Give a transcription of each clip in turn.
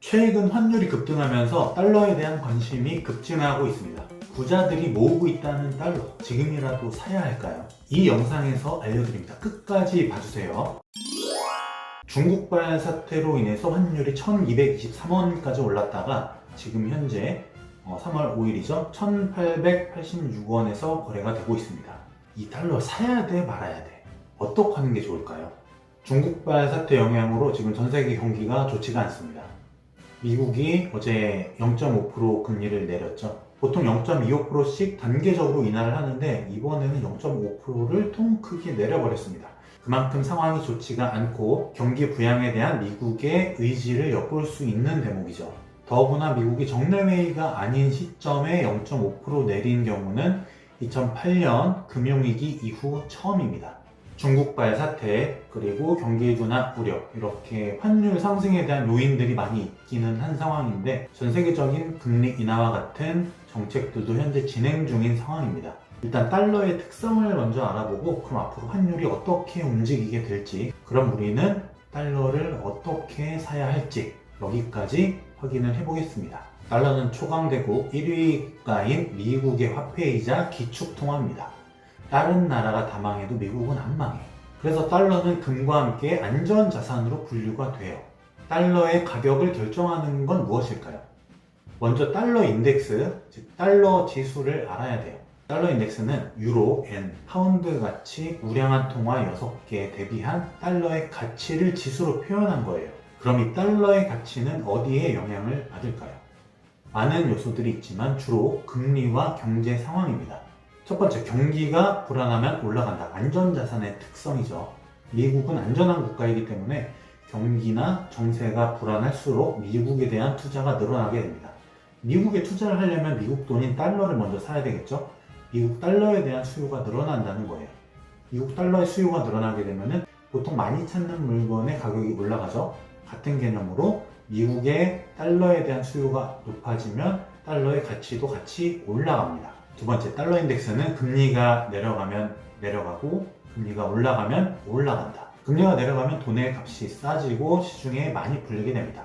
최근 환율이 급등하면서 달러에 대한 관심이 급증하고 있습니다. 부자들이 모으고 있다는 달러, 지금이라도 사야 할까요? 이 영상에서 알려드립니다. 끝까지 봐주세요. 중국발 사태로 인해서 환율이 1223원까지 올랐다가 지금 현재 3월 5일이죠. 1886원에서 거래가 되고 있습니다. 이 달러 사야 돼 말아야 돼. 어떻게 하는 게 좋을까요? 중국발 사태 영향으로 지금 전 세계 경기가 좋지가 않습니다. 미국이 어제 0.5% 금리를 내렸죠. 보통 0.25%씩 단계적으로 인하를 하는데 이번에는 0.5%를 통 크게 내려버렸습니다. 그만큼 상황이 좋지가 않고 경기 부양에 대한 미국의 의지를 엿볼 수 있는 대목이죠. 더구나 미국이 정례회의가 아닌 시점에 0.5% 내린 경우는 2008년 금융위기 이후 처음입니다. 중국발 사태 그리고 경기 둔화 우려 이렇게 환율 상승에 대한 요인들이 많이 있기는 한 상황인데 전 세계적인 금리 인하와 같은 정책들도 현재 진행 중인 상황입니다. 일단 달러의 특성을 먼저 알아보고 그럼 앞으로 환율이 어떻게 움직이게 될지 그럼 우리는 달러를 어떻게 사야 할지 여기까지 확인을 해보겠습니다. 달러는 초강대국 1위가인 미국의 화폐이자 기축통화입니다. 다른 나라가 다 망해도 미국은 안 망해. 그래서 달러는 금과 함께 안전 자산으로 분류가 돼요. 달러의 가격을 결정하는 건 무엇일까요? 먼저 달러 인덱스, 즉 달러 지수를 알아야 돼요. 달러 인덱스는 유로, 엔, 파운드 같이 우량한 통화 6개에 대비한 달러의 가치를 지수로 표현한 거예요. 그럼 이 달러의 가치는 어디에 영향을 받을까요? 많은 요소들이 있지만 주로 금리와 경제 상황입니다. 첫 번째, 경기가 불안하면 올라간다. 안전자산의 특성이죠. 미국은 안전한 국가이기 때문에 경기나 정세가 불안할수록 미국에 대한 투자가 늘어나게 됩니다. 미국에 투자를 하려면 미국 돈인 달러를 먼저 사야 되겠죠? 미국 달러에 대한 수요가 늘어난다는 거예요. 미국 달러의 수요가 늘어나게 되면 보통 많이 찾는 물건의 가격이 올라가죠. 같은 개념으로 미국의 달러에 대한 수요가 높아지면 달러의 가치도 같이 올라갑니다. 두 번째, 달러 인덱스는 금리가 내려가면 내려가고 금리가 올라가면 올라간다. 금리가 내려가면 돈의 값이 싸지고 시중에 많이 불리게 됩니다.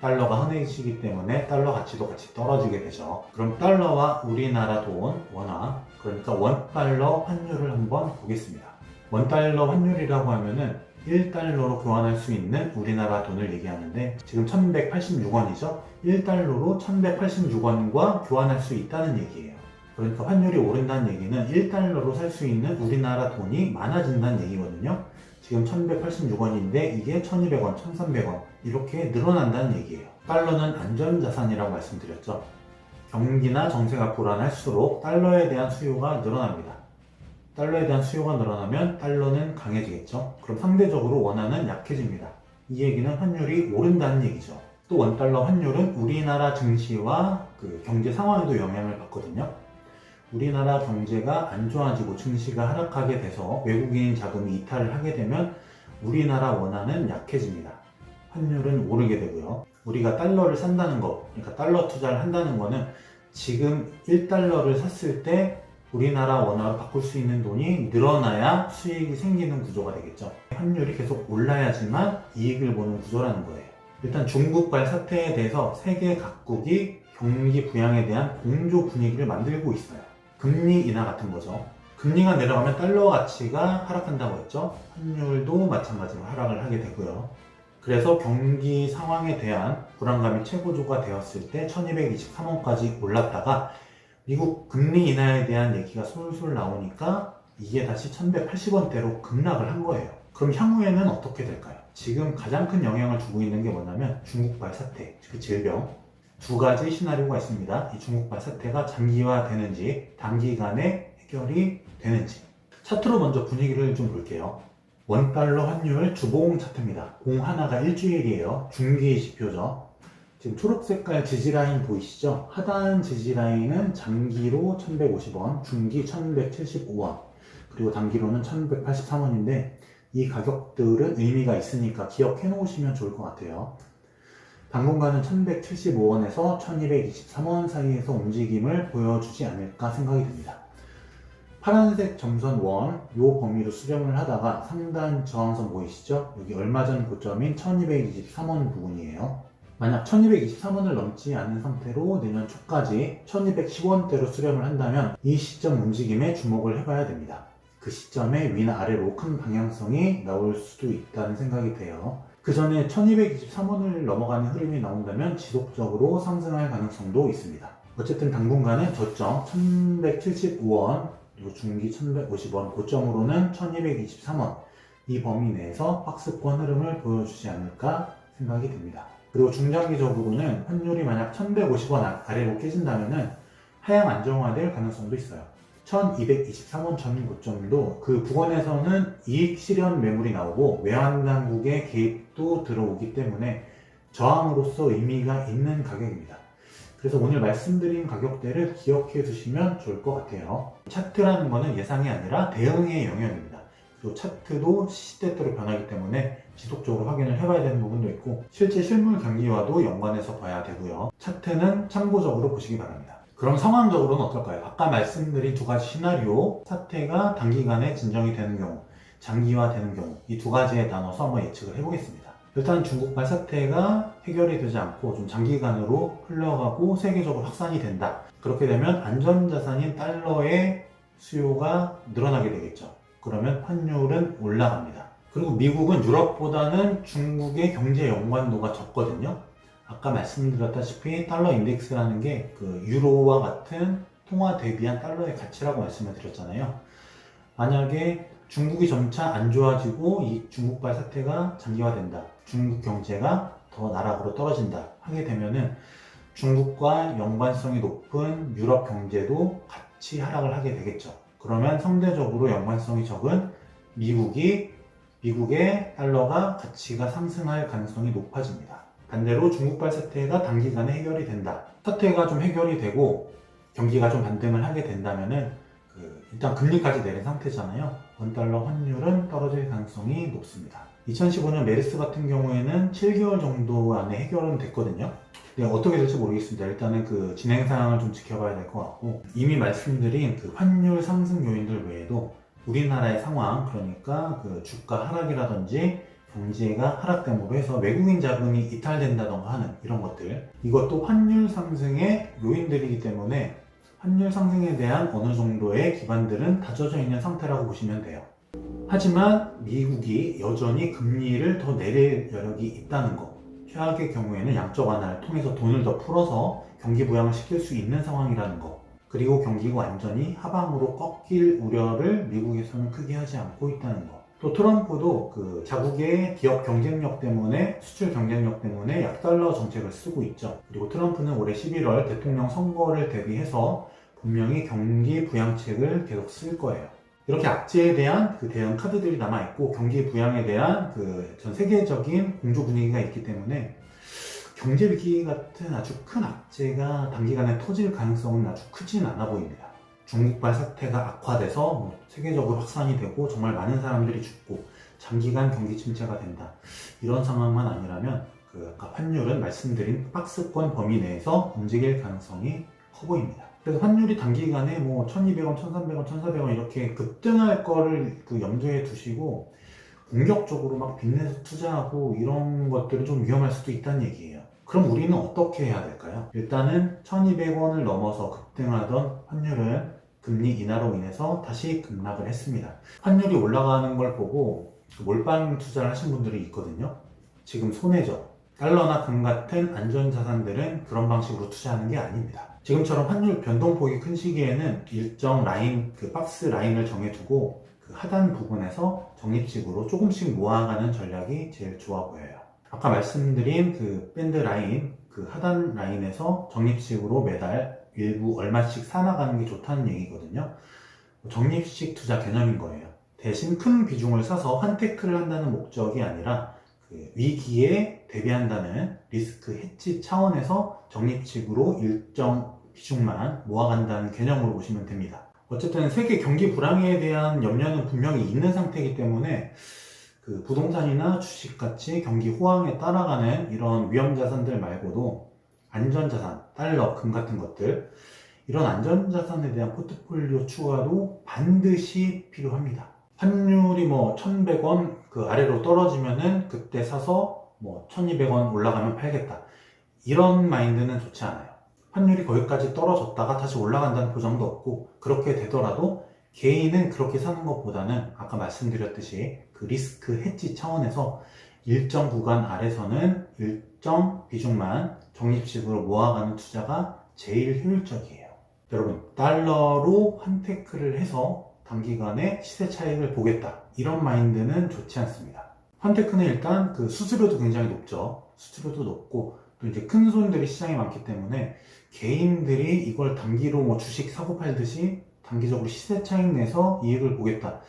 달러가 흔해지기 때문에 달러 가치도 같이 떨어지게 되죠. 그럼 달러와 우리나라 돈, 원화, 그러니까 원달러 환율을 한번 보겠습니다. 원달러 환율이라고 하면은 1달러로 교환할 수 있는 우리나라 돈을 얘기하는데 지금 1186원이죠. 1달러로 1186원과 교환할 수 있다는 얘기예요. 그러니까 환율이 오른다는 얘기는 1달러로 살 수 있는 우리나라 돈이 많아진다는 얘기거든요. 지금 1186원인데 이게 1200원, 1300원 이렇게 늘어난다는 얘기예요. 달러는 안전자산이라고 말씀드렸죠. 경기나 정세가 불안할수록 달러에 대한 수요가 늘어납니다. 달러에 대한 수요가 늘어나면 달러는 강해지겠죠. 그럼 상대적으로 원화는 약해집니다. 이 얘기는 환율이 오른다는 얘기죠. 또 원달러 환율은 우리나라 증시와 그 경제 상황에도 영향을 받거든요. 우리나라 경제가 안 좋아지고 증시가 하락하게 돼서 외국인 자금이 이탈을 하게 되면 우리나라 원화는 약해집니다. 환율은 오르게 되고요. 우리가 달러를 산다는 거, 그러니까 달러 투자를 한다는 거는 지금 1달러를 샀을 때 우리나라 원화로 바꿀 수 있는 돈이 늘어나야 수익이 생기는 구조가 되겠죠. 환율이 계속 올라야지만 이익을 보는 구조라는 거예요. 일단 중국발 사태에 대해서 세계 각국이 경기 부양에 대한 공조 분위기를 만들고 있어요. 금리 인하 같은 거죠. 금리가 내려가면 달러 가치가 하락한다고 했죠. 환율도 마찬가지로 하락을 하게 되고요. 그래서 경기 상황에 대한 불안감이 최고조가 되었을 때 1223원까지 올랐다가 미국 금리 인하에 대한 얘기가 솔솔 나오니까 이게 다시 1180원대로 급락을 한 거예요. 그럼 향후에는 어떻게 될까요? 지금 가장 큰 영향을 주고 있는 게 뭐냐면 중국발 사태, 그 질병. 두 가지 시나리오가 있습니다. 이 중국발 사태가 장기화되는지 단기간에 해결이 되는지. 차트로 먼저 분위기를 좀 볼게요. 원달러 환율 주봉 차트입니다. 공 하나가 일주일이에요. 중기 지표죠. 지금 초록 색깔 지지라인 보이시죠? 하단 지지라인은 장기로 1150원, 중기 1175원, 그리고 단기로는 1183원인데 이 가격들은 의미가 있으니까 기억해 놓으시면 좋을 것 같아요. 당분간은 1175원에서 1223원 사이에서 움직임을 보여주지 않을까 생각이 듭니다. 파란색 점선 원, 요 범위로 수렴을 하다가 상단 저항선 보이시죠? 여기 얼마 전 고점인 1223원 부분이에요. 만약 1223원을 넘지 않는 상태로 내년 초까지 1210원대로 수렴을 한다면 이 시점 움직임에 주목을 해봐야 됩니다. 그 시점에 위나 아래로 큰 방향성이 나올 수도 있다는 생각이 돼요. 그 전에 1223원을 넘어가는 흐름이 나온다면 지속적으로 상승할 가능성도 있습니다. 어쨌든 당분간은 저점 1175원, 그리고 중기 1150원, 고점으로는 1223원, 이 범위 내에서 박스권 흐름을 보여주지 않을까 생각이 듭니다. 그리고 중장기적으로는 환율이 만약 1150원 아래로 깨진다면은 하향 안정화될 가능성도 있어요. 1223원 전 고점도 그 부근에서는 이익 실현 매물이 나오고 외환 당국의 개입 도 들어오기 때문에 저항으로서 의미가 있는 가격입니다. 그래서 오늘 말씀드린 가격대를 기억해 두시면 좋을 것 같아요. 차트라는 것은 예상이 아니라 대응의 영역입니다. 그리고 차트도 시대대로 변하기 때문에 지속적으로 확인을 해봐야 되는 부분도 있고 실제 실물 경기와도 연관해서 봐야 되고요. 차트는 참고적으로 보시기 바랍니다. 그럼 상황적으로는 어떨까요? 아까 말씀드린 두 가지 시나리오, 사태가 단기간에 진정이 되는 경우, 장기화 되는 경우 이 두 가지에 나눠서 한번 예측을 해보겠습니다. 일단 중국발 사태가 해결이 되지 않고 좀 장기간으로 흘러가고 세계적으로 확산이 된다. 그렇게 되면 안전자산인 달러의 수요가 늘어나게 되겠죠. 그러면 환율은 올라갑니다. 그리고 미국은 유럽보다는 중국의 경제 연관도가 적거든요. 아까 말씀드렸다시피 달러 인덱스라는 게 그 유로와 같은 통화 대비한 달러의 가치라고 말씀을 드렸잖아요. 만약에 중국이 점차 안 좋아지고 이 중국발 사태가 장기화된다. 중국 경제가 더 나락으로 떨어진다. 하게 되면은 중국과 연관성이 높은 유럽 경제도 같이 하락을 하게 되겠죠. 그러면 상대적으로 연관성이 적은 미국이 미국의 달러가 가치가 상승할 가능성이 높아집니다. 반대로 중국발 사태가 단기간에 해결이 된다. 사태가 좀 해결이 되고 경기가 좀 반등을 하게 된다면은 그 일단 금리까지 내린 상태잖아요. 원달러 환율은 떨어질 가능성이 높습니다. 2015년 메르스 같은 경우에는 7개월 정도 안에 해결은 됐거든요. 근데 어떻게 될지 모르겠습니다. 일단은 그 진행 상황을 좀 지켜봐야 될 것 같고 이미 말씀드린 그 환율 상승 요인들 외에도 우리나라의 상황 그러니까 그 주가 하락이라든지 경제가 하락됨으로 해서 외국인 자금이 이탈된다던가 하는 이런 것들 이것도 환율 상승의 요인들이기 때문에 환율 상승에 대한 어느 정도의 기반들은 다져져 있는 상태라고 보시면 돼요. 하지만 미국이 여전히 금리를 더 내릴 여력이 있다는 것. 최악의 경우에는 양적 완화를 통해서 돈을 더 풀어서 경기 부양을 시킬 수 있는 상황이라는 것. 그리고 경기가 완전히 하방으로 꺾일 우려를 미국에서는 크게 하지 않고 있다는 것. 또 트럼프도 그 자국의 기업 경쟁력 때문에 수출 경쟁력 때문에 약달러 정책을 쓰고 있죠. 그리고 트럼프는 올해 11월 대통령 선거를 대비해서 분명히 경기 부양책을 계속 쓸 거예요. 이렇게 악재에 대한 그 대응 카드들이 남아 있고 경기 부양에 대한 그 전 세계적인 공조 분위기가 있기 때문에 경제 위기 같은 아주 큰 악재가 단기간에 터질 가능성은 아주 크진 않아 보입니다. 중국발 사태가 악화돼서 뭐 세계적으로 확산이 되고 정말 많은 사람들이 죽고 장기간 경기 침체가 된다. 이런 상황만 아니라면 그 아까 환율은 말씀드린 박스권 범위 내에서 움직일 가능성이 커 보입니다. 그래서 환율이 단기간에 뭐 1200원, 1300원, 1400원 이렇게 급등할 거를 그 염두에 두시고 공격적으로 막 빚내서 투자하고 이런 것들은 좀 위험할 수도 있다는 얘기예요. 그럼 우리는 어떻게 해야 될까요? 일단은 1200원을 넘어서 급등하던 환율은 금리 인하로 인해서 다시 급락을 했습니다. 환율이 올라가는 걸 보고 그 몰빵 투자를 하신 분들이 있거든요. 지금 손해죠. 달러나 금 같은 안전자산들은 그런 방식으로 투자하는 게 아닙니다. 지금처럼 환율 변동폭이 큰 시기에는 일정 라인, 그 박스 라인을 정해두고 그 하단 부분에서 적립식으로 조금씩 모아가는 전략이 제일 좋아 보여요. 아까 말씀드린 그 밴드 라인, 그 하단 라인에서 적립식으로 매달 일부 얼마씩 사나가는 게 좋다는 얘기거든요. 적립식 투자 개념인 거예요. 대신 큰 비중을 사서 환테크를 한다는 목적이 아니라 그 위기에 대비한다는 리스크 해치 차원에서 적립식으로 일정 비중만 모아간다는 개념으로 보시면 됩니다. 어쨌든 세계 경기 불황에 대한 염려는 분명히 있는 상태이기 때문에 그 부동산이나 주식 같이 경기 호황에 따라가는 이런 위험 자산들 말고도 안전자산, 달러, 금 같은 것들 이런 안전자산에 대한 포트폴리오 추가도 반드시 필요합니다. 환율이 뭐 1100원 그 아래로 떨어지면은 그때 사서 뭐 1200원 올라가면 팔겠다. 이런 마인드는 좋지 않아요. 환율이 거기까지 떨어졌다가 다시 올라간다는 보장도 없고 그렇게 되더라도 개인은 그렇게 사는 것보다는 아까 말씀드렸듯이 그 리스크 해지 차원에서 일정 구간 아래서는 일정 비중만 적립식으로 모아가는 투자가 제일 효율적이에요. 여러분, 달러로 환테크를 해서 단기간에 시세 차익을 보겠다. 이런 마인드는 좋지 않습니다. 환테크는 일단 그 수수료도 굉장히 높죠. 수수료도 높고 또 이제 큰 손들이 시장에 많기 때문에 개인들이 이걸 단기로 뭐 주식 사고 팔듯이 단기적으로 시세 차익 내서 이익을 보겠다.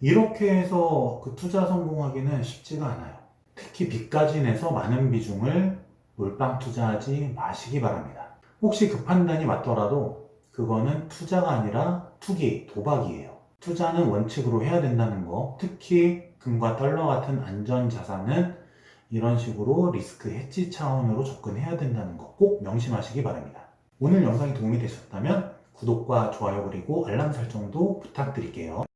이렇게 해서 그 투자 성공하기는 쉽지가 않아요. 특히 빚까지 내서 많은 비중을 몰빵 투자하지 마시기 바랍니다. 혹시 그 판단이 맞더라도 그거는 투자가 아니라 투기, 도박이에요. 투자는 원칙으로 해야 된다는 거. 특히 금과 달러 같은 안전 자산은 이런 식으로 리스크 해지 차원으로 접근해야 된다는 거 꼭 명심하시기 바랍니다. 오늘 영상이 도움이 되셨다면 구독과 좋아요 그리고 알람 설정도 부탁드릴게요.